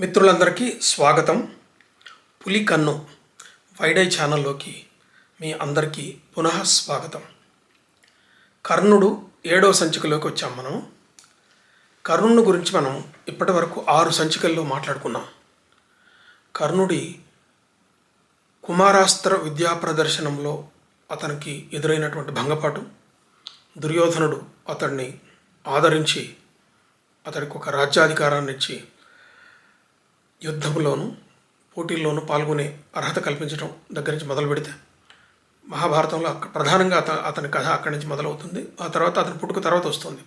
మిత్రులందరికీ స్వాగతం. పులి కన్ను వైడై ఛానల్లోకి మీ అందరికీ పునః స్వాగతం. కర్ణుడు ఏడవ సంచికలోకి వచ్చాం మనం. కర్ణుని గురించి మనం ఇప్పటి వరకు ఆరు సంచికల్లో మాట్లాడుకున్నాం. కర్ణుడి కుమారాస్త్ర విద్యా ప్రదర్శనంలో అతనికి ఎదురైనటువంటి భంగపాటు దుర్యోధనుడు అతడిని ఆదరించి అతడికి ఒక రాజ్యాధికారాన్ని ఇచ్చి యుద్ధంలోనూ పోటీల్లోనూ పాల్గొనే అర్హత కల్పించడం దగ్గర నుంచి మొదలు పెడితే మహాభారతంలో అక్క ప్రధానంగా అత అతని కథ అక్కడి నుంచి మొదలవుతుంది. ఆ తర్వాత అతని పుట్టుక తర్వాత వస్తుంది.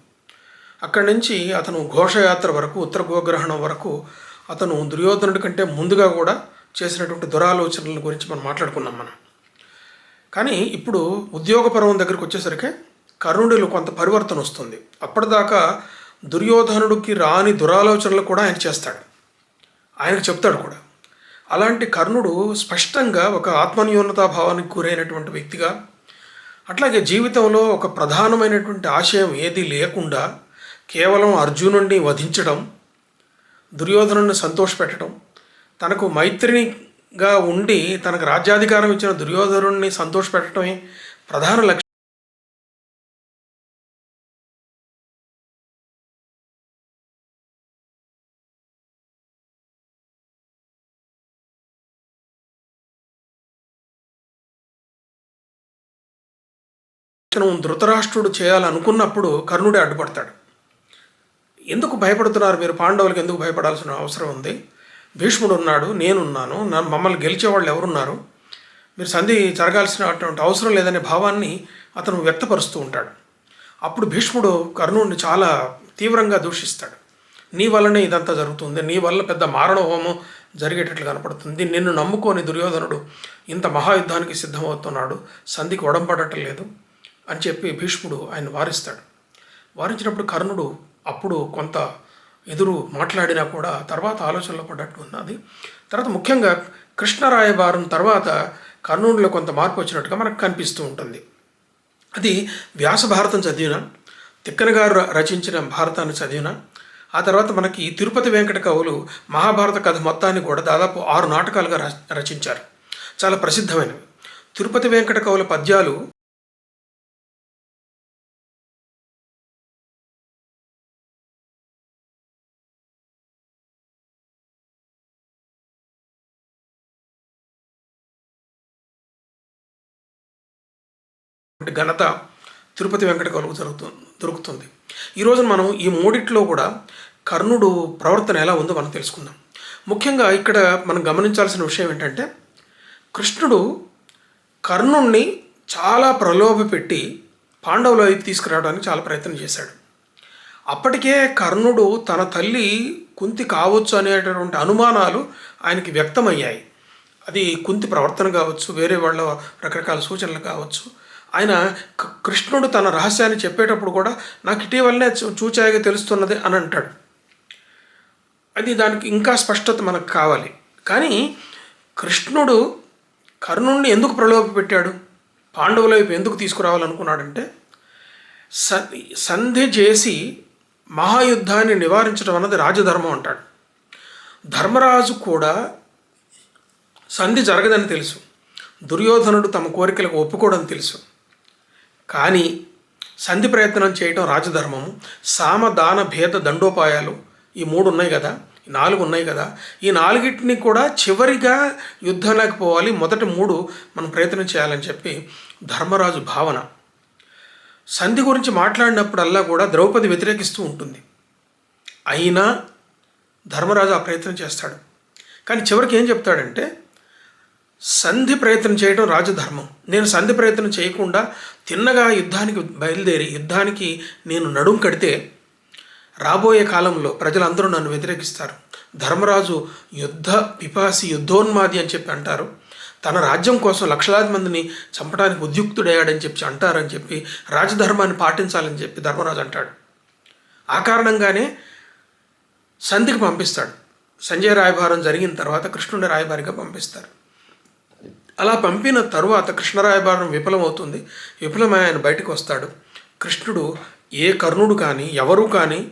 అక్కడి నుంచి అతను ఘోషయాత్ర వరకు ఉత్తర గోగ్రహణం వరకు అతను దుర్యోధనుడి కంటే ముందుగా కూడా చేసినటువంటి దురాలోచనల గురించి మనం మాట్లాడుకున్నాం మనం. కానీ ఇప్పుడు ఉద్యోగ పర్వం దగ్గరికి వచ్చేసరికి కర్ణుడిలో కొంత పరివర్తన వస్తుంది. అప్పటిదాకా దుర్యోధనుడికి రాని దురాలోచనలు కూడా ఆయన చేస్తాడు. ఆయనకు చెప్తాడు కూడా. అలాంటి కర్ణుడు స్పష్టంగా ఒక ఆత్మన్యూనతా భావానికి గురైనటువంటి వ్యక్తిగా అట్లాగే జీవితంలో ఒక ప్రధానమైనటువంటి ఆశయం ఏది లేకుండా కేవలం అర్జునుడిని వధించడం దుర్యోధనుడిని సంతోషపెట్టడం తనకు మైత్రినిగా ఉండి తనకు రాజ్యాధికారం ఇచ్చిన దుర్యోధనుడిని సంతోషపెట్టడమే ప్రధాన లక్ష్యం. ప్రయత్నం ధృతరాష్ట్రుడు చేయాలనుకున్నప్పుడు కర్ణుడే అడ్డుపడతాడు. ఎందుకు భయపడుతున్నారు మీరు? పాండవులకు ఎందుకు భయపడాల్సిన అవసరం ఉంది? భీష్ముడు ఉన్నాడు నేనున్నాను నన్ను మమ్మల్ని గెలిచేవాళ్ళు ఎవరున్నారు? మీరు సంధి జరగాల్సినటువంటి అవసరం లేదనే భావాన్ని అతను వ్యక్తపరుస్తూ ఉంటాడు. అప్పుడు భీష్ముడు కర్ణుడిని చాలా తీవ్రంగా దూషిస్తాడు. నీ వల్లనే ఇదంతా జరుగుతుంది నీ వల్ల పెద్ద మారణ హోమం జరిగేటట్లు కనపడుతుంది నిన్ను నమ్ముకొని దుర్యోధనుడు ఇంత మహాయుద్ధానికి సిద్ధమవుతున్నాడు సంధికి ఒడంపడటం లేదు. అని చెప్పి భీష్ముడు ఆయన వారిస్తాడు. వారించినప్పుడు కర్ణుడు అప్పుడు కొంత ఎదురు మాట్లాడినా కూడా తర్వాత ఆలోచనలో పడ్డట్టు ఉన్నది. తర్వాత ముఖ్యంగా కృష్ణరాయబారం తర్వాత కర్ణుడిలో కొంత మార్పు వచ్చినట్టుగా మనకు కనిపిస్తూ ఉంటుంది. అది వ్యాస భారతం చదివిన తిక్కన గారు రచించిన భారతాన్ని చదివిన ఆ తర్వాత మనకి తిరుపతి వెంకట కవులు మహాభారత కథ మొత్తాన్ని కూడా దాదాపు ఆరు నాటకాలుగా ర- రచించారు. చాలా ప్రసిద్ధమైనవి. తిరుపతి వెంకట కవుల పద్యాలు ఘనత తిరుపతి వెంకట కవులకు జరుగుతుంది దొరుకుతుంది. ఈరోజు మనం ఈ మూడిట్లో కూడా కర్ణుడు ప్రవర్తన ఎలా ఉందో మనం తెలుసుకుందాం. ముఖ్యంగా ఇక్కడ మనం గమనించాల్సిన విషయం ఏంటంటే కృష్ణుడు కర్ణుణ్ణి చాలా ప్రలోభపెట్టి పాండవుల వైపు తీసుకురావడానికి చాలా ప్రయత్నం చేశాడు. అప్పటికే కర్ణుడు తన తల్లి కుంతి కావచ్చు అనేటటువంటి అనుమానాలు ఆయనకి వ్యక్తమయ్యాయి. అది కుంతి ప్రవర్తన కావచ్చు వేరే వాళ్ళ రకరకాల సూచనలు కావచ్చు ఆయన కృష్ణుడు తన రహస్యాన్ని చెప్పేటప్పుడు కూడా నాకు ఇటీవలనే చూ- చూచాయిగా తెలుస్తున్నది అని అంటాడు. అది దానికి ఇంకా స్పష్టత మనకు కావాలి. కానీ కృష్ణుడు కర్ణుడిని ఎందుకు ప్రలోభ పెట్టాడు? పాండవుల వైపు ఎందుకు తీసుకురావాలనుకున్నాడంటే స సంధి చేసి మహాయుద్ధాన్ని నివారించడం అన్నది రాజధర్మం అంటాడు. ధర్మరాజు కూడా సంధి జరగదని తెలుసు. దుర్యోధనుడు తమ కోరికలకు ఒప్పుకోవడం తెలుసు. కానీ సంధి ప్రయత్నం చేయటం రాజధర్మము. సామ దాన భేద దండోపాయాలు. ఈ మూడు ఉన్నాయి కదా? ఈ నాలుగు ఉన్నాయి కదా? ఈ నాలుగిటిని కూడా చివరిగా యుద్ధంలోకి పోవాలి. మొదటి మూడు మనం ప్రయత్నం చేయాలని చెప్పి ధర్మరాజు భావన. సంధి గురించి మాట్లాడినప్పుడల్లా కూడా ద్రౌపది వ్యతిరేకిస్తూ ఉంటుంది. అయినా ధర్మరాజు ఆ ప్రయత్నం చేస్తాడు. కానీ చివరికి ఏం చెప్తాడంటే సంధి ప్రయత్నం చేయడం రాజధర్మం. నేను సంధి ప్రయత్నం చేయకుండా తిన్నగా యుద్ధానికి బయలుదేరి యుద్ధానికి నేను నడుం కడితే రాబోయే కాలంలో ప్రజలందరూ నన్ను వ్యతిరేకిస్తారు. ధర్మరాజు యుద్ధ పిపాసి యుద్ధోన్మాది అని చెప్పి అంటారు. తన రాజ్యం కోసం లక్షలాది మందిని చంపడానికి ఉద్యుక్తుడయ్యాడని చెప్పి అంటారని చెప్పి రాజధర్మాన్ని పాటించాలని చెప్పి ధర్మరాజు అంటాడు. ఆ కారణంగానే సంధికి పంపిస్తాడు. సంజయ్ రాయభారం జరిగిన తర్వాత కృష్ణుడి రాయబారిగా పంపిస్తారు. అలా పంపిన తరువాత కృష్ణరాయబారం విఫలమవుతుంది. విఫలమై ఆయన బయటకు వస్తాడు. కృష్ణుడు ఏ కర్ణుడు కానీ ఎవరు కానీ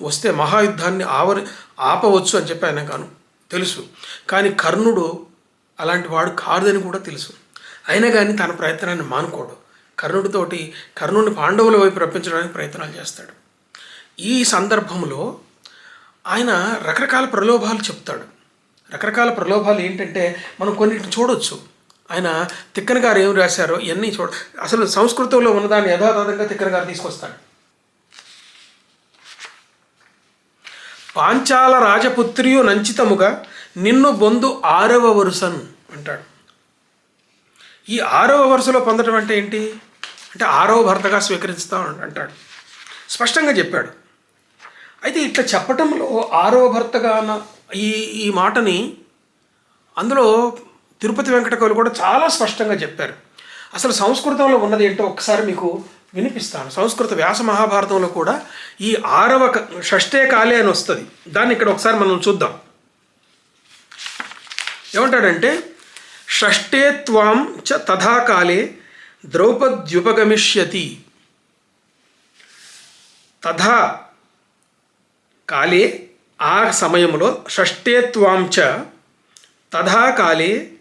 వస్తే మహాయుద్ధాన్ని ఆవరి ఆపవచ్చు అని చెప్పి ఆయన కాను తెలుసు. కానీ కర్ణుడు అలాంటి వాడు కాదని కూడా తెలుసు. అయినా కానీ తన ప్రయత్నాన్ని మానుకోడు. కర్ణుడితోటి కర్ణుడిని పాండవుల వైపు రప్పించడానికి ప్రయత్నాలు చేస్తాడు. ఈ సందర్భంలో ఆయన రకరకాల ప్రలోభాలు చెప్తాడు. రకరకాల ప్రలోభాలు ఏంటంటే మనం కొన్నిటిని చూడొచ్చు. ఆయన తిక్కన గారు ఏం రాశారో ఇవన్నీ చూడ అసలు సంస్కృతంలో ఉన్నదాన్ని యథాతథంగా తిక్కన గారు తీసుకొస్తాడు. పాంచాల రాజపుత్రియు నంచితముగా నిన్ను బొందు ఆరవ వరుసను అంటాడు. ఈ ఆరవ వరుసలో పొందడం అంటే ఏంటి? అంటే ఆరవ భర్తగా స్వీకరిస్తా అంటాడు. స్పష్టంగా చెప్పాడు. అయితే ఇట్లా చెప్పటంలో ఆరవ భర్తగా ఈ ఈ మాటని అందులో తిరుపతి వెంకట కవులు కూడా చాలా స్పష్టంగా చెప్పారు. అసలు సంస్కృతంలో ఉన్నది ఏంటో ఒకసారి మీకు వినిపిస్తాను. సంస్కృత వ్యాస మహాభారతంలో కూడా ఈ ఆరవ షష్ఠే కాలే అని వస్తుంది. దాన్ని ఇక్కడ ఒకసారి మనం చూద్దాం. ఏమంటాడంటే షష్ఠే త్వాం చ తథా కాలే ద్రౌపద్యుపగమిష్యతి. తథా కాలే ఆ సమయంలో షష్ఠే త్వాం చ తథా కాలే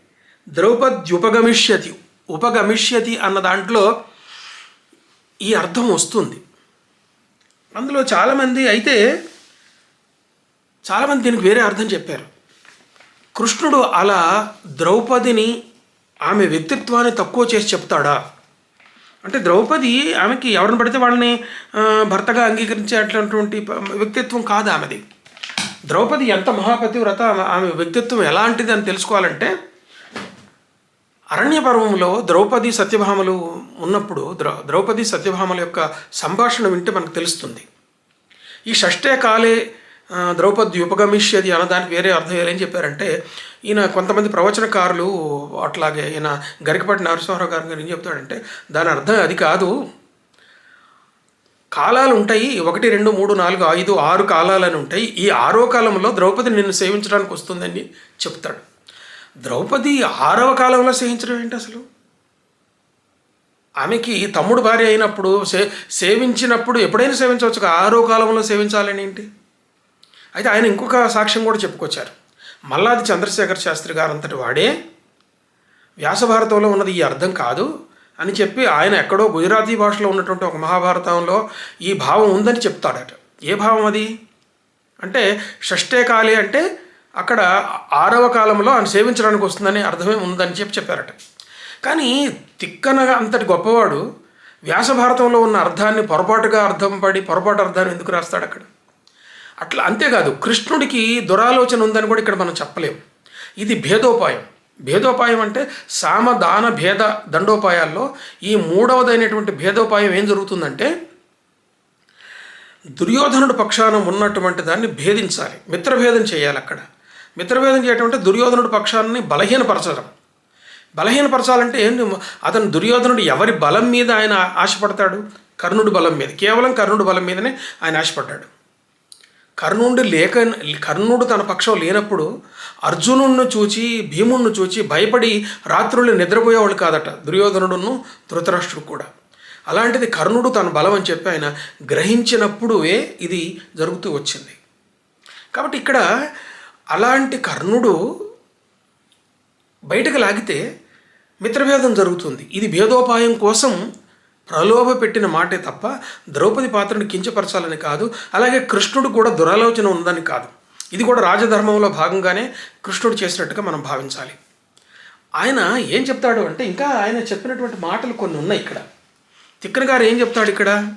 ద్రౌపద్యుపగమిష్యతి. ఉపగమిష్యతి అన్న దాంట్లో ఈ అర్థం వస్తుంది. అందులో చాలామంది అయితే చాలామంది దీనికి వేరే అర్థం చెప్పారు. కృష్ణుడు అలా ద్రౌపదిని ఆమె వ్యక్తిత్వాన్ని తక్కువ చేసి చెప్తాడా? అంటే ద్రౌపది ఆమెకి ఎవరిని పడితే వాళ్ళని భర్తగా అంగీకరించేటటువంటి వ్యక్తిత్వం కాదు ఆమెది. ద్రౌపది ఎంత మహాపతివ్రత ఆమె వ్యక్తిత్వం ఎలాంటిది అని తెలుసుకోవాలంటే అరణ్య పర్వంలో ద్రౌపది సత్యభామలు ఉన్నప్పుడు ద్రౌ ద్రౌపది సత్యభామల యొక్క సంభాషణ వింటే మనకు తెలుస్తుంది. ఈ షష్ఠే కాలే ద్రౌపది ఉపగమిష్యది అన్నదానికి వేరే అర్థం ఏం చెప్పారంటే ఈయన కొంతమంది ప్రవచనకారులు అట్లాగే ఈయన గరికపాటి నరసింహారావు గారు ఏం చెప్తాడంటే దాని అర్థం అది కాదు. కాలాలు ఉంటాయి ఒకటి రెండు మూడు నాలుగు ఐదు ఆరు కాలాలని ఉంటాయి. ఈ ఆరో కాలంలో ద్రౌపది నిన్ను సేవించడానికి వస్తుందని చెప్తాడు. ద్రౌపది ఆరవ కాలంలో సేవించడం ఏంటి అసలు? ఆమెకి తమ్ముడు భార్య అయినప్పుడు సే సేవించినప్పుడు ఎప్పుడైనా సేవించవచ్చు కదా, ఆరో కాలంలో సేవించాలని ఏంటి? అయితే ఆయన ఇంకొక సాక్ష్యం కూడా చెప్పుకొచ్చారు. మల్లాది చంద్రశేఖర్ శాస్త్రి గారు అంతటి వాడే వ్యాసభారతంలో ఉన్నది ఈ అర్థం కాదు అని చెప్పి ఆయన ఎక్కడో గుజరాతీ భాషలో ఉన్నటువంటి ఒక మహాభారతంలో ఈ భావం ఉందని చెప్తాడట. ఏ భావం అది? అంటే షష్ఠే కాళి అంటే అక్కడ ఆరవ కాలంలో ఆయన సేవించడానికి వస్తుందని అర్థమే ఉందని చెప్పి చెప్పారట. కానీ తిక్కనగా అంతటి గొప్పవాడు వ్యాసభారతంలో ఉన్న అర్థాన్ని పొరపాటుగా అర్థం పడి పొరపాటు అర్థాన్ని ఎందుకు రాస్తాడు అక్కడ? అట్లా అంతేకాదు కృష్ణుడికి దురాలోచన ఉందని కూడా ఇక్కడ మనం చెప్పలేము. ఇది భేదోపాయం. భేదోపాయం అంటే సామదాన భేద దండోపాయాల్లో ఈ మూడవదైనటువంటి భేదోపాయం ఏం జరుగుతుందంటే దుర్యోధనుడు పక్షాన ఉన్నటువంటి దాన్ని భేదించాలి మిత్రభేదం చేయాలి అక్కడ. మిత్రభేదం చేయటం అంటే దుర్యోధనుడు పక్షాన్ని బలహీనపరచడం. బలహీనపరచాలంటే ఏంటి? అతను దుర్యోధనుడు ఎవరి బలం మీద ఆయన ఆశపడతాడు? కర్ణుడు బలం మీద. కేవలం కర్ణుడు బలం మీదనే ఆయన ఆశపడ్డాడు. కర్ణుడు లేక కర్ణుడు తన పక్షం లేనప్పుడు అర్జునుడిని చూచి భీముణ్ణి చూచి భయపడి రాత్రులు నిద్రపోయేవాళ్ళు కాదట దుర్యోధనుడును ధృతరాష్ట్రుడు కూడా. అలాంటిది కర్ణుడు తన బలం అని చెప్పి ఆయన గ్రహించినప్పుడే ఇది జరుగుతూ వచ్చింది. కాబట్టి ఇక్కడ అలాంటి కర్ణుడు బయటకు లాగితే మిత్రభేదం జరుగుతుంది. ఇది భేదోపాయం కోసం ప్రలోభ పెట్టిన మాటే తప్ప ద్రౌపది పాత్రను కించపరచాలని కాదు. అలాగే కృష్ణుడు కూడా దురాలోచన ఉందని కాదు. ఇది కూడా రాజధర్మంలో భాగంగానే కృష్ణుడు చేసినట్టుగా మనం భావించాలి. ఆయన ఏం చెప్తాడు అంటే ఇంకా ఆయన చెప్పినటువంటి మాటలు కొన్ని ఉన్నాయి ఇక్కడ. తిక్కన గారు ఏం చెప్తాడు ఇక్కడ?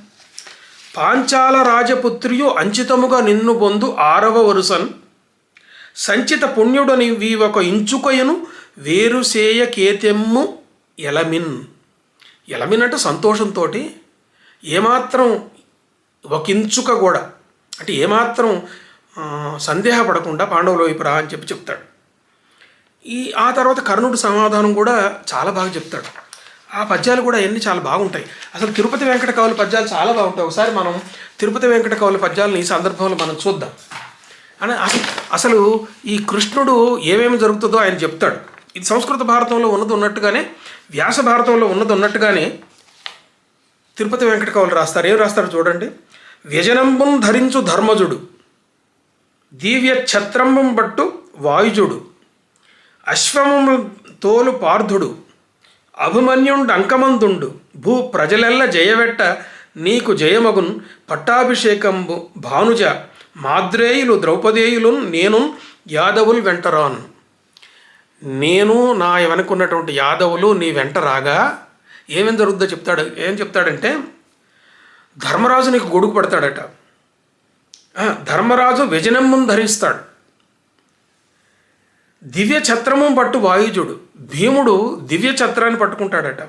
పాంచాల రాజపుత్రియు అంచితముగా నిన్ను బొందు ఆరవ వరుసన్ సంచిత పుణ్యుడని వీవొక ఇంచుకొయను వేరుసేయ కేతెమ్ము ఎలమిన్. ఎలమిన్ అంటే సంతోషంతో ఏమాత్రం ఒక ఇంచుక కూడా అంటే ఏమాత్రం సందేహపడకుండా పాండవుల వైపు రా అని చెప్పి చెప్తాడు. ఈ ఆ తర్వాత కర్ణుడు సమాధానం కూడా చాలా బాగా చెప్తాడు. ఆ పద్యాలు కూడా అన్నీ చాలా బాగుంటాయి. అసలు తిరుపతి వెంకట కవుల పద్యాలు చాలా బాగుంటాయి. ఒకసారి మనం తిరుపతి వెంకట కవుల పద్యాలను ఈ సందర్భంలో మనం చూద్దాం. అని అసలు ఈ కృష్ణుడు ఏమేమి జరుగుతుందో ఆయన చెప్తాడు. ఇది సంస్కృత భారతంలో ఉన్నది ఉన్నట్టుగానే వ్యాస భారతంలో ఉన్నది ఉన్నట్టుగానే తిరుపతి వెంకట కవులు రాస్తారు. ఏం రాస్తారు చూడండి. వ్యజనంబున్ ధరించు ధర్మజుడు దివ్య ఛత్రంబం బట్టు వాయుజుడు అశ్వము తోలు పార్థుడు అభిమన్యుండు అంకమందుండు భూ ప్రజలెల్ల జయవెట్ట నీకు జయమగున్ పట్టాభిషేకంబు భానుజ మాద్రేయులు ద్రౌపదేయులు నేను యాదవులు వెంటరాను నేను నా వెనకున్నటువంటి యాదవులు నీ వెంట రాగా ఏమేం జరుగుద్దో చెప్తాడు ఏం చెప్తాడంటే ధర్మరాజు నీకు గొడుగు పడతాడట. ధర్మరాజు విజనమ్మును ధరిస్తాడు. దివ్య ఛత్రము పట్టు వాయుజుడు భీముడు దివ్య ఛత్రాన్ని పట్టుకుంటాడట.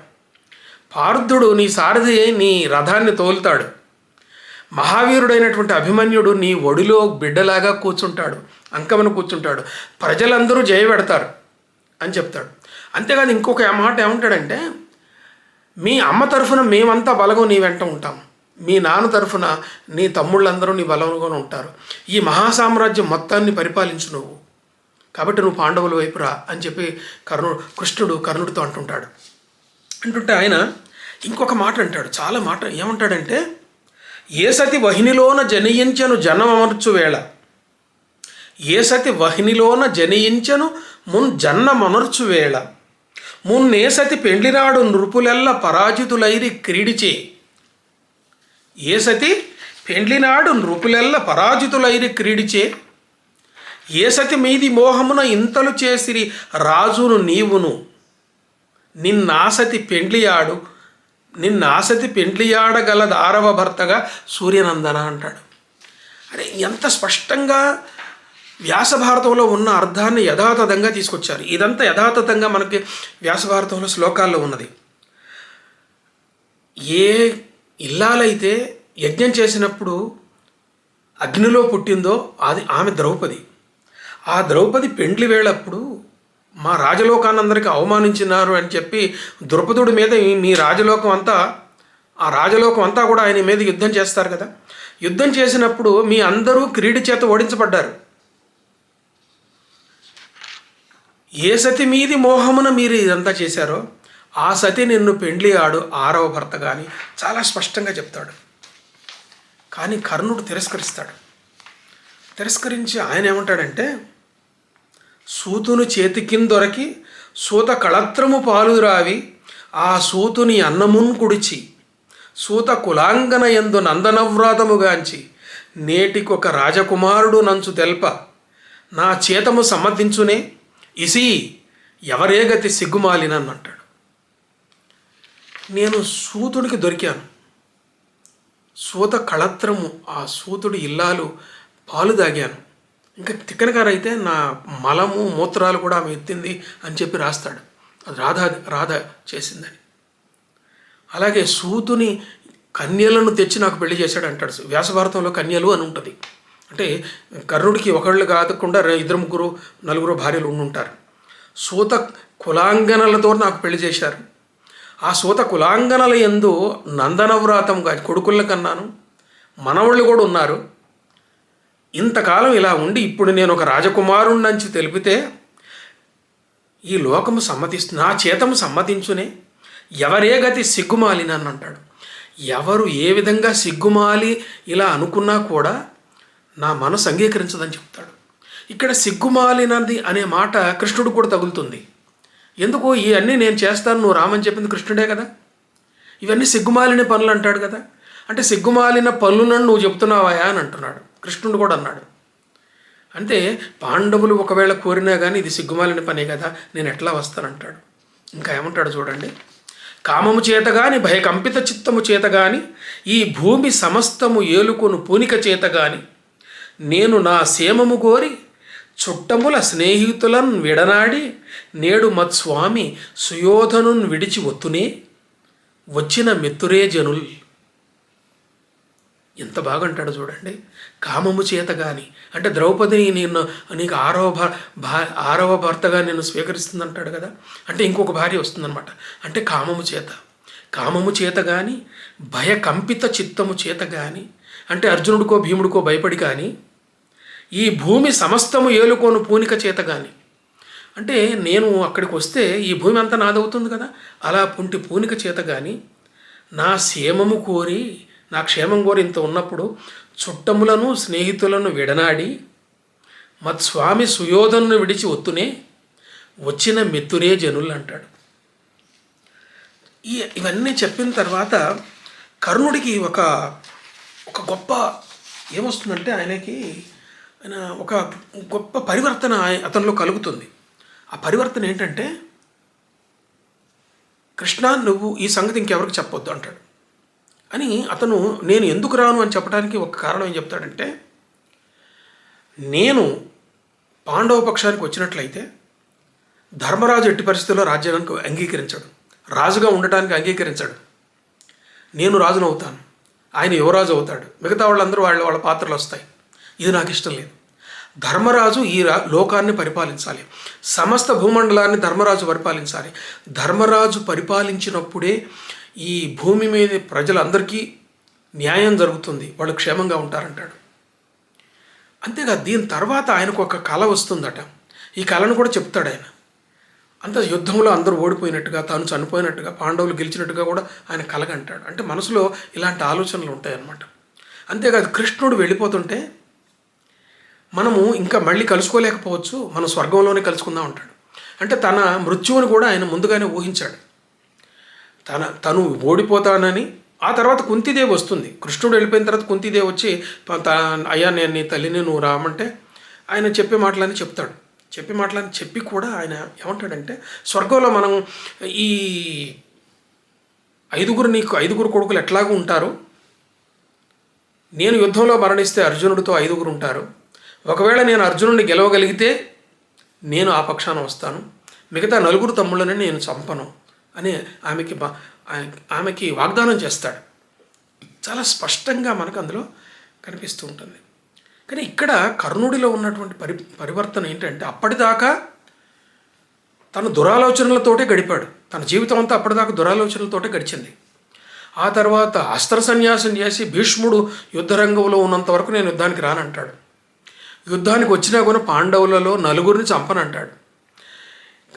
పార్థుడు నీ సారథి నీ రథాన్ని తోలుతాడు. మహావీరుడైనటువంటి అభిమన్యుడు నీ ఒడిలో బిడ్డలాగా కూర్చుంటాడు అంకమన కూర్చుంటాడు ప్రజలందరూ జయపెడతారు అని చెప్తాడు. అంతేకాదు ఇంకొక మాట ఏమంటాడంటే మీ అమ్మ తరఫున మేమంతా బలగం నీ వెంట ఉంటాం. మీ నాన్న తరఫున నీ తమ్ముళ్ళందరూ నీ బలంగా ఉంటారు. ఈ మహాసామ్రాజ్యం మొత్తాన్ని పరిపాలించు నువ్వు. కాబట్టి నువ్వు పాండవుల వైపు రా అని చెప్పి కర్ణుడు కృష్ణుడు కర్ణుడితో అంటుంటాడు. అంటుంటే ఆయన ఇంకొక మాట అంటాడు. చాలా మాట ఏమంటాడంటే ఏ సతి వహినిలోన జనయించను జనమమర్చు వేళ? ఏ సతి వహినిలోన జనయించను మున్ జన్నమనర్చు వేళ? మున్నే సతి పెండ్లినాడు నృపులెల్ల పరాజితులైరి క్రీడిచే? ఏ సతి పెండ్లినాడు నృపులెల్ల పరాజితులైరి క్రీడిచే? ఏ సతి మీది మోహమున ఇంతలు చేసిరి రాజును నీవును? నిన్నాసతి పెండ్లియాడు నిన్న ఆసతి పెండ్లియాడగల దారవ భర్తగా సూర్యనందన అంటాడు. అరే ఎంత స్పష్టంగా వ్యాసభారతంలో ఉన్న అర్థాన్ని యథాతథంగా తీసుకొచ్చారు. ఇదంతా యథాతథంగా మనకి వ్యాసభారతంలో శ్లోకాల్లో ఉన్నది. ఏ ఇల్లాలైతే యజ్ఞం చేసినప్పుడు అగ్నిలో పుట్టిందో అది ఆమె ద్రౌపది. ఆ ద్రౌపది పెండ్లి వేళప్పుడు మా రాజలోకాన్నందరికీ అవమానించినారు అని చెప్పి ద్రుపదుడి మీద మీ రాజలోకం అంతా ఆ రాజలోకం అంతా కూడా ఆయన మీద యుద్ధం చేస్తారు కదా. యుద్ధం చేసినప్పుడు మీ అందరూ క్రీడి చేత ఓడించబడ్డారు. ఏ సతి మీది మోహమున మీరు ఇదంతా చేశారో ఆ సతి నిన్ను పెండ్లి ఆడు ఆరవ భర్త కానీ చాలా స్పష్టంగా చెప్తాడు. కానీ కర్ణుడు తిరస్కరిస్తాడు. తిరస్కరించి ఆయన ఏమంటాడంటే సూతును చేతికిందొరకి సూత కళత్రము పాలు రావి ఆ సూతుని అన్నమున్ కుడిచి సూత కులాంగన ఎందు నందనవ్రాతముగాంచి నేటికొక రాజకుమారుడు నంచు తెల్ప నా చేతము సమ్మతించునే ఇసి ఎవరే గతి నేను సూతుడికి దొరికాను. సూత కళత్రము ఆ సూతుడి ఇల్లాలు పాలు తాగాను ఇంకా తిక్కనగారు అయితే నా మలము మూత్రాలు కూడా ఆమె ఎత్తింది అని చెప్పి రాస్తాడు. అది రాధ రాధ చేసిందని. అలాగే సూతుని కన్యలను తెచ్చి నాకు పెళ్ళి చేశాడు అంటాడు. వ్యాసభారతంలో కన్యలు అని ఉంటుంది. అంటే కర్ణుడికి ఒకళ్ళు కాకుండా ఇద్దరు ముగ్గురు నలుగురు భార్యలు ఉండుంటారు. సూత కులాంగనలతో నాకు పెళ్ళి చేశారు. ఆ సూత కులాంగనల ఎందు నందనవ్రాతం కొడుకుల కన్నాను. మనవాళ్ళు కూడా ఉన్నారు. ఇంతకాలం ఇలా ఉండి ఇప్పుడు నేను ఒక రాజకుమారుణ్ణంచి తెలిపితే ఈ లోకము సమ్మతిస్తు నా చేతము సమ్మతించునే. ఎవరే గతి సిగ్గుమాలి నన్ను అంటాడు. ఎవరు ఏ విధంగా సిగ్గుమాలి ఇలా అనుకున్నా కూడా నా మనసు అంగీకరించదని చెప్తాడు. ఇక్కడ సిగ్గుమాలినది అనే మాట కృష్ణుడు కూడా తగులుతుంది. ఎందుకు ఇవన్నీ నేను చేస్తాను నువ్వు రామని చెప్పింది కృష్ణుడే కదా. ఇవన్నీ సిగ్గుమాలిన పనులు అంటాడు కదా. అంటే సిగ్గుమాలిన పనులను నువ్వు చెప్తున్నావా అని అంటున్నాడు. కృష్ణుడు కూడా అన్నాడు. అంటే పాండవులు ఒకవేళ కోరినా కానీ ఇది సిగ్గుమాలిన పనే కదా నేను ఎట్లా వస్తానంటాడు. ఇంకా ఏమంటాడు చూడండి. కామము చేత గాని భయకంపిత చిత్తము చేత గాని ఈ భూమి సమస్తము ఏలుకొను పూనిక చేత గాని నేను నా సేమము కోరి చుట్టముల స్నేహితులను విడనాడి నేడు మత్స్వామి సుయోధనున్ విడిచి ఒత్తునే వచ్చిన మిత్తురే జనుల్. ఎంత బాగుంటాడు చూడండి. కామము చేత కానీ అంటే ద్రౌపదిని నేను నీకు ఆరవ భా భా ఆరవ భర్తగా నేను స్వీకరిస్తుంది అంటాడు కదా. అంటే ఇంకొక భార్య వస్తుందన్నమాట. అంటే కామము చేత. కామము చేత కానీ భయకంపిత చిత్తము చేత కానీ అంటే అర్జునుడికో భీముడికో భయపడి కానీ ఈ భూమి సమస్తము ఏలుకోను పూనిక చేత కానీ అంటే నేను అక్కడికి వస్తే ఈ భూమి అంతా నాదవుతుంది కదా. అలా పుంటి పూనిక చేత కానీ నా సేమము కోరి నా క్షేమం కోరి ఇంత ఉన్నప్పుడు చుట్టములను స్నేహితులను విడనాడి మత్స్వామి సుయోధను విడిచి ఒత్తునే వచ్చిన మెత్తురే జనులు అంటాడు. ఈ ఇవన్నీ చెప్పిన తర్వాత కర్ణుడికి ఒక ఒక గొప్ప ఏమొస్తుందంటే ఆయనకి ఆయన ఒక గొప్ప పరివర్తన అతనిలో కలుగుతుంది. ఆ పరివర్తన ఏంటంటే కృష్ణ నువ్వు ఈ సంగతి ఇంకెవరికి చెప్పొద్దు అంటాడు. అని అతను నేను ఎందుకు రాను అని చెప్పడానికి ఒక కారణం ఏం చెప్తాడంటే నేను పాండవ పక్షానికి వచ్చినట్లయితే ధర్మరాజు ఎట్టి పరిస్థితుల్లో రాజ్యానికి అంగీకరించాడు. రాజుగా ఉండటానికి అంగీకరించాడు. నేను రాజును అవుతాను. ఆయన యువరాజు అవుతాడు. మిగతా వాళ్ళందరూ వాళ్ళ వాళ్ళ పాత్రలు వస్తాయి. ఇది నాకు ఇష్టం లేదు. ధర్మరాజు ఈ రా లోకాన్ని పరిపాలించాలి. సమస్త భూమండలాన్ని ధర్మరాజు పరిపాలించాలి. ధర్మరాజు పరిపాలించినప్పుడే ఈ భూమి మీద ప్రజలందరికీ న్యాయం జరుగుతుంది. వాళ్ళు క్షేమంగా ఉంటారంటాడు. అంతేకాదు దీని తర్వాత ఆయనకు ఒక కళ వస్తుందట. ఈ కళను కూడా చెప్తాడు ఆయన. అంత యుద్ధంలో అందరూ ఓడిపోయినట్టుగా తాను చనిపోయినట్టుగా పాండవులు గెలిచినట్టుగా కూడా ఆయన కలగంటాడు. అంటే మనసులో ఇలాంటి ఆలోచనలు ఉంటాయన్నమాట. అంతేకాదు కృష్ణుడు వెళ్ళిపోతుంటే మనము ఇంకా మళ్ళీ కలుసుకోలేకపోవచ్చు. మనం స్వర్గంలోనే కలుసుకుందాం అంటాడు. అంటే తన మృత్యువుని కూడా ఆయన ముందుగానే ఊహించాడు. తన తను ఓడిపోతానని ఆ తర్వాత కుంతిదేవి వస్తుంది. కృష్ణుడు వెళ్ళిపోయిన తర్వాత కుంతిదేవి వచ్చి అయ్యా నేను నీ తల్లిని నువ్వు రామంటే ఆయన చెప్పే మాటలని చెప్తాడు. చెప్పే మాటలని చెప్పి కూడా ఆయన ఏమంటాడంటే స్వర్గంలో మనం ఈ ఐదుగురు నీకు ఐదుగురు కొడుకులు ఎట్లాగూ ఉంటారు? నేను యుద్ధంలో మరణిస్తే అర్జునుడితో ఐదుగురు ఉంటారు. ఒకవేళ నేను అర్జునుడిని గెలవగలిగితే నేను ఆ పక్షాన వస్తాను. మిగతా నలుగురు తమ్ముళ్ళని నేను చంపను. అని ఆమెకి బా- ఆమెకి వాగ్దానం చేస్తాడు. చాలా స్పష్టంగా మనకు అందులో కనిపిస్తూ ఉంటుంది. కానీ ఇక్కడ కర్ణుడిలో ఉన్నటువంటి పరి పరివర్తన ఏంటంటే అప్పటిదాకా తను దురాలోచనలతోటే గడిపాడు. తన జీవితం అంతా అప్పటిదాకా దురాలోచనలతోటే గడిచింది. ఆ తర్వాత అస్త్ర సన్యాసం చేసి భీష్ముడు యుద్ధరంగంలో ఉన్నంత వరకు నేను యుద్ధానికి రానంటాడు. యుద్ధానికి వచ్చినా కూడా పాండవులలో నలుగురిని చంపనంటాడు.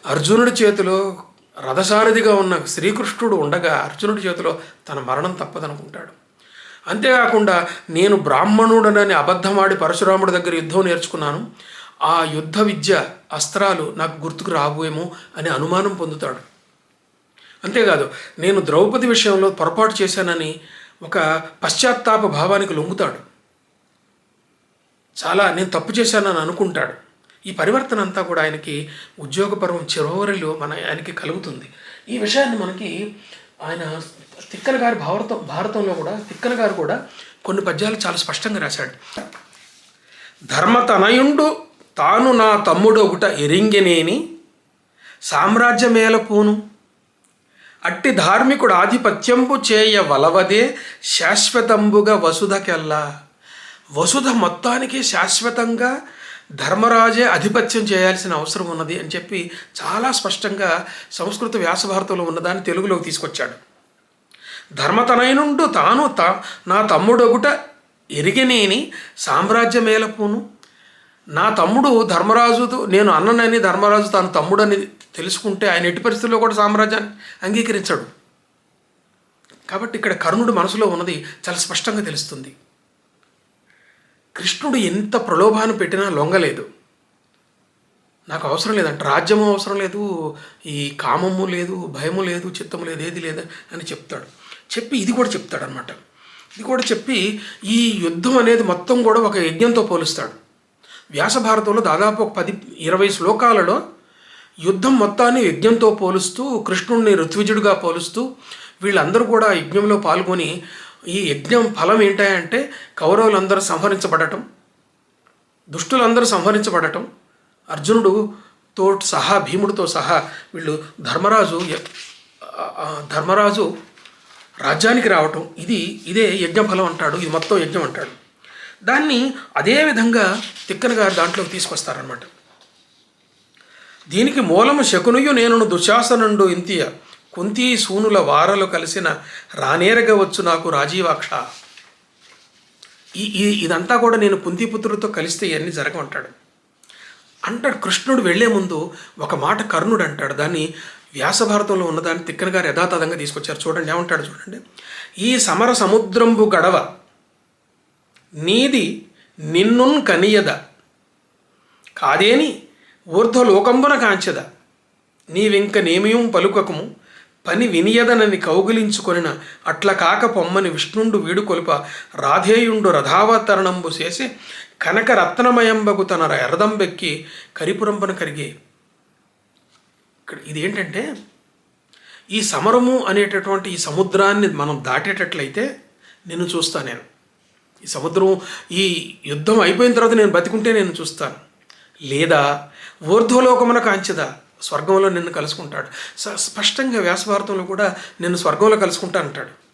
అర్జునుడి చేతిలో రథసారథిగా ఉన్న శ్రీకృష్ణుడు ఉండగా అర్జునుడి చేతిలో తన మరణం తప్పదనుకుంటాడు. అంతేకాకుండా నేను బ్రాహ్మణుడనని అబద్ధమాడి పరశురాముడి దగ్గర యుద్ధం నేర్చుకున్నాను. ఆ యుద్ధ విద్య అస్త్రాలు నాకు గుర్తుకు రాబోయేమో అని అనుమానం పొందుతాడు. అంతేకాదు నేను ద్రౌపది విషయంలో పొరపాటు చేశానని ఒక పశ్చాత్తాప భావానికి లొంగుతాడు. చాలా నేను తప్పు చేశానని అనుకుంటాడు. ఈ పరివర్తన అంతా కూడా ఆయనకి ఉద్యోగపరం చివరిలో మన ఆయనకి కలుగుతుంది. ఈ విషయాన్ని మనకి ఆయన తిక్కన గారి భారతం భారతంలో కూడా తిక్కన గారు కూడా కొన్ని పద్యాలు చాలా స్పష్టంగా రాశాడు. ధర్మతనయుండు తాను నా తమ్ముడు ఒకట ఎరింగనేని సామ్రాజ్యమేలపూను అట్టి ధార్మికుడు ఆధిపత్యంపు చేయ వలవదే శాశ్వతంబుగా వసుధకెల్లా. వసుధ మొత్తానికి శాశ్వతంగా ధర్మరాజే ఆధిపత్యం చేయాల్సిన అవసరం ఉన్నది అని చెప్పి చాలా స్పష్టంగా సంస్కృత వ్యాసభారతంలో ఉన్నదాన్ని తెలుగులోకి తీసుకొచ్చాడు. ధర్మతనైనుండు తాను తా నా తమ్ముడొగుట ఎరిగనేని సామ్రాజ్యమేలపును నా తమ్ముడు ధర్మరాజుతో నేను అన్ననని ధర్మరాజు తాను తమ్ముడని తెలుసుకుంటే ఆయన ఎట్టి పరిస్థితుల్లో కూడా సామ్రాజ్యాన్ని అంగీకరించాడు. కాబట్టి ఇక్కడ కర్ణుడు మనసులో ఉన్నది చాలా స్పష్టంగా తెలుస్తుంది. కృష్ణుడు ఎంత ప్రలోభాన్ని పెట్టినా లొంగలేదు. నాకు అవసరం లేదంట. రాజ్యము అవసరం లేదు. ఈ కామము లేదు భయము లేదు చిత్తము లేదు ఏది లేదు అని చెప్తాడు. చెప్పి ఇది కూడా చెప్తాడు అనమాట ఇది కూడా చెప్పి ఈ యుద్ధం అనేది మొత్తం కూడా ఒక యజ్ఞంతో పోలుస్తాడు. వ్యాస భారతంలో దాదాపు ఒక పది ఇరవై శ్లోకాలలో యుద్ధం మొత్తాన్ని యజ్ఞంతో పోలుస్తూ కృష్ణుడిని ఋత్విజుడిగా పోలుస్తూ వీళ్ళందరూ కూడా యజ్ఞంలో పాల్గొని ఈ యజ్ఞం ఫలం ఏంటంటే కౌరవులందరూ సంహరించబడటం దుష్టులందరూ సంహరించబడటం. అర్జునుడు తో సహా భీముడితో సహా వీళ్ళు ధర్మరాజు ధర్మరాజు రాజ్యానికి రావటం. ఇది ఇదే యజ్ఞఫలం అంటాడు ఇది మొత్తం యజ్ఞం అంటాడు. దాన్ని అదే విధంగా తిక్కన గారు దాంట్లోకి తీసుకొస్తారనమాట దీనికి మూలము శకునుయు నేను దుశాసనుండు ఇంతియ. కుంతి సూనుల వారలు కలిసిన రానేరగవచ్చు నాకు రాజీవాక్ష. ఈ ఈ- ఇదంతా కూడా నేను కుంతిపుత్రుడితో కలిస్తే ఇవన్నీ జరగమంటాడు అంటాడు. కృష్ణుడు వెళ్ళే ముందు ఒక మాట కర్ణుడు అంటాడు. దాన్ని వ్యాస భారతంలో ఉన్నదాన్ని తిక్కన గారు యథాతథంగా తీసుకొచ్చారు. చూడండి ఏమంటాడు చూడండి. ఈ సమర సముద్రంబు గడవ నీది నిన్నున్ కనియద కాదేని ఊర్ధ్వలోకంబున కాంచద నీవింక నేమియం పలుకకము పని వినియదనని కౌగిలించుకొనిన అట్ల కాక పొమ్మని విష్ణుండు వీడుకొలుప రాధేయుండు రథావతరణంబు చేసి కనక రత్నమయంబగు తన ఎరదంబెక్కి కరిపురంపన కరిగే. ఇక్కడ ఇదేంటంటే ఈ సమరము అనేటటువంటి ఈ సముద్రాన్ని మనం దాటేటట్లయితే నిన్ను చూస్తాను నేను. ఈ సముద్రం ఈ యుద్ధం అయిపోయిన తర్వాత నేను బతికుంటే నేను చూస్తాను. లేదా ఊర్ధ్వలోకమున కాంచదా స్వర్గంలో నిన్ను కలుసుకుంటాడు. స- స్పష్టంగా వ్యాసభారతంలో కూడా నిన్ను స్వర్గంలో కలుసుకుంటా అంటాడు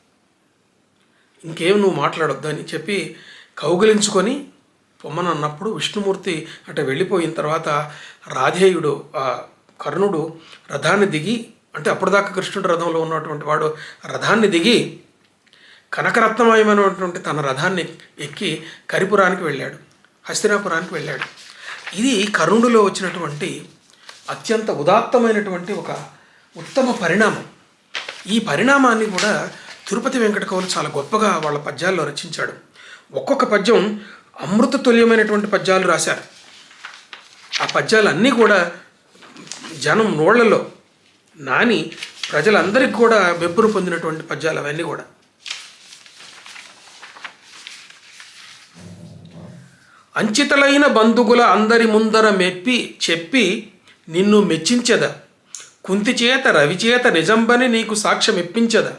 ఇంకేం నువ్వు మాట్లాడొద్దు అని చెప్పి కౌగిలించుకొని పొమ్మని అన్నప్పుడు విష్ణుమూర్తి అటు వెళ్ళిపోయిన తర్వాత రాధేయుడు ఆ కర్ణుడు రథాన్ని దిగి అంటే అప్పటిదాకా కృష్ణుడు రథంలో ఉన్నటువంటి వాడు రథాన్ని దిగి కనకరత్నమయమైనటువంటి తన రథాన్ని ఎక్కి కరిపురానికి వెళ్ళాడు హస్తినాపురానికి వెళ్ళాడు. ఇది కర్ణుడిలో వచ్చినటువంటి అత్యంత ఉదాత్తమైనటువంటి ఒక ఉత్తమ పరిణామం. ఈ పరిణామాన్ని కూడా తిరుపతి వెంకట కవులు చాలా గొప్పగా వాళ్ళ పద్యాల్లో రచించాడు. ఒక్కొక్క పద్యం అమృత తుల్యమైనటువంటి పద్యాలు రాశారు. ఆ పద్యాలన్నీ కూడా జనం నోళ్ళలో నాని ప్రజలందరికీ కూడా మెప్పును పొందినటువంటి పద్యాలు అవన్నీ కూడా. అంచితలైన బంధుగుల అందరి ముందర మెప్పి చెప్పి నిన్ను మెచ్చించద. కుంతి చేత రవిచేత నిజంబని నీకు సాక్ష్యం ఇప్పించదా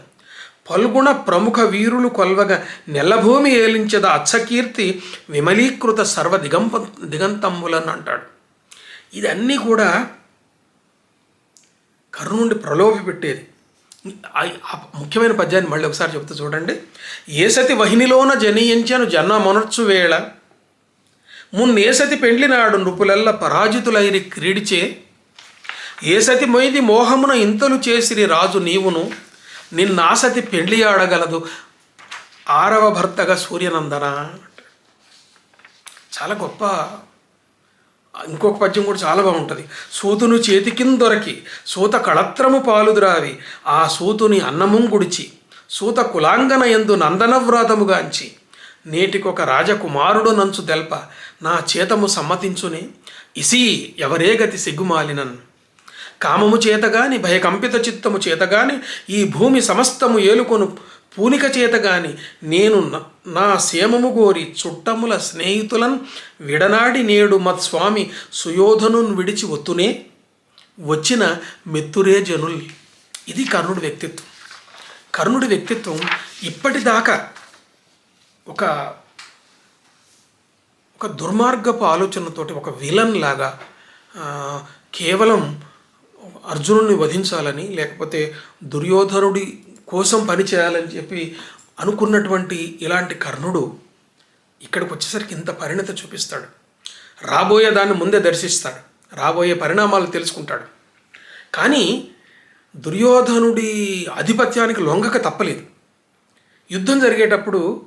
పల్గుణ ప్రముఖ వీరులు కొల్వగా నెల్లభూమి ఏలించద అచ్చకీర్తి విమలీకృత సర్వ దిగంప దిగంతమ్ములని అంటాడు ఇదన్నీ కూడా కర్ణుండి ప్రలోభ పెట్టేది. ముఖ్యమైన పద్యాన్ని మళ్ళీ ఒకసారి చెప్తా చూడండి. ఏసతి వహినిలోన జనీయించను జన్మ మొనర్చు వేళ. మున్నేసతి పెండ్లినాడు నృపులల్ల పరాజితులైరి క్రీడిచే ఏసతి మొయిది మోహమున ఇంతలు చేసిరి రాజు నీవును? నిన్నాసతి పెండ్లి ఆడగలదు. ఆరవ భర్తగా సూర్యనందన? చాలా గొప్ప. ఇంకొక పద్యం కూడా చాలా బాగుంటుంది. సూతును చేతికిందొరకి సూత కళత్రము పాలుద్రావి ఆ సూతుని అన్నము గుడిచి సూత కులాంగన ఎందు నందనవ్రాతముగాంచి నేటికొక రాజకుమారుడు నంచు తెల్ప నా చేతము సమ్మతించునే ఇసి ఎవరే గతి సిగ్గుమాలినన్? కామము చేతగాని భయకంపిత చిత్తము చేతగాని ఈ భూమి సమస్తము ఏలుకొను పూనిక చేతగాని నేను నా సేమము గోరి చుట్టముల స్నేహితులను విడనాడి నేడు మత్స్వామి సుయోధను విడిచి ఒత్తునే వచ్చిన మెత్తురే జనుల్ ఇది కర్ణుడి వ్యక్తిత్వం. కర్ణుడి వ్యక్తిత్వం ఇప్పటిదాకా ఒక ఒక దుర్మార్గపు ఆలోచనతోటి ఒక విలన్ లాగా కేవలం అర్జునుడిని వధించాలని లేకపోతే దుర్యోధనుడి కోసం పని చేయాలని చెప్పి అనుకున్నటువంటి ఇలాంటి కర్ణుడు ఇక్కడికి వచ్చేసరికి ఇంత పరిణత చూపిస్తాడు. రాబోయే దాన్ని ముందే దర్శిస్తాడు. రాబోయే పరిణామాలు తెలుసుకుంటాడు. కానీ దుర్యోధనుడి ఆధిపత్యానికి లొంగక తప్పలేదు. యుద్ధం జరిగేటప్పుడు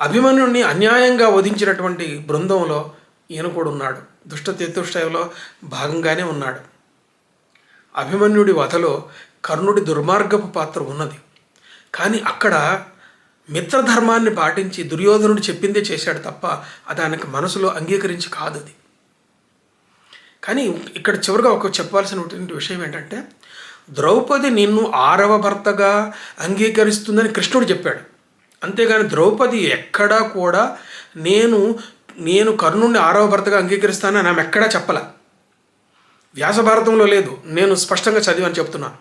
అభిమన్యుడిని అన్యాయంగా వధించినటువంటి బృందంలో ఈయన కూడా ఉన్నాడు. దుష్ట చతుష్టయంలో భాగంగానే ఉన్నాడు. అభిమన్యుడి వధలో కర్ణుడి దుర్మార్గపు పాత్ర ఉన్నది. కానీ అక్కడ మిత్రధర్మాన్ని పాటించి దుర్యోధనుడు చెప్పిందే చేశాడు తప్ప దానికి మనసులో అంగీకరించి కాదు అది. కానీ ఇక్కడ చివరిగా ఒక చెప్పాల్సినటువంటి విషయం ఏంటంటే ద్రౌపది నిన్ను ఆరవ భర్తగా అంగీకరిస్తుందని కృష్ణుడు చెప్పాడు. అంతేగాని ద్రౌపది ఎక్కడా కూడా నేను నేను కర్ణుడిని ఆరవ భర్తగా అంగీకరిస్తానని ఆమె ఎక్కడా చెప్పలే. వ్యాస భారతంలో లేదు. నేను స్పష్టంగా చదివని చెప్తున్నాను.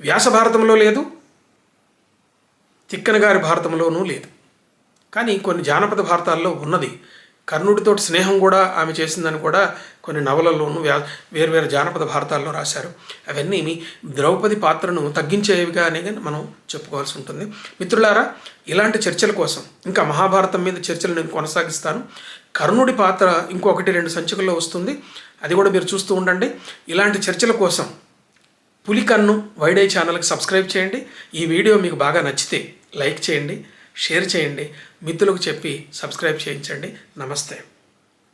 వ్యాస భారతంలో లేదు తిక్కన గారి భారతంలోనూ లేదు. కానీ కొన్ని జానపద భారతాల్లో ఉన్నది. కర్ణుడితోటి స్నేహం కూడా ఆమె చేసిందని కూడా కొన్ని నవలల్లోనూ వ్యా వేరువేరు జానపద భారతాల్లో రాశారు. అవన్నీ మీ ద్రౌపది పాత్రను తగ్గించేవిగా అని మనం చెప్పుకోవాల్సి ఉంటుంది. మిత్రులారా ఇలాంటి చర్చల కోసం ఇంకా మహాభారతం మీద చర్చలు నేను కొనసాగిస్తాను. కర్ణుడి పాత్ర ఇంకొకటి రెండు సంచికల్లో వస్తుంది. అది కూడా మీరు చూస్తూ ఉండండి. ఇలాంటి చర్చల కోసం పులికన్ను వైడే ఛానల్కి సబ్స్క్రైబ్ చేయండి. ఈ వీడియో మీకు బాగా నచ్చితే లైక్ చేయండి షేర్ చేయండి మిత్రులకు చెప్పి సబ్స్క్రైబ్ చేయించండి. నమస్తే.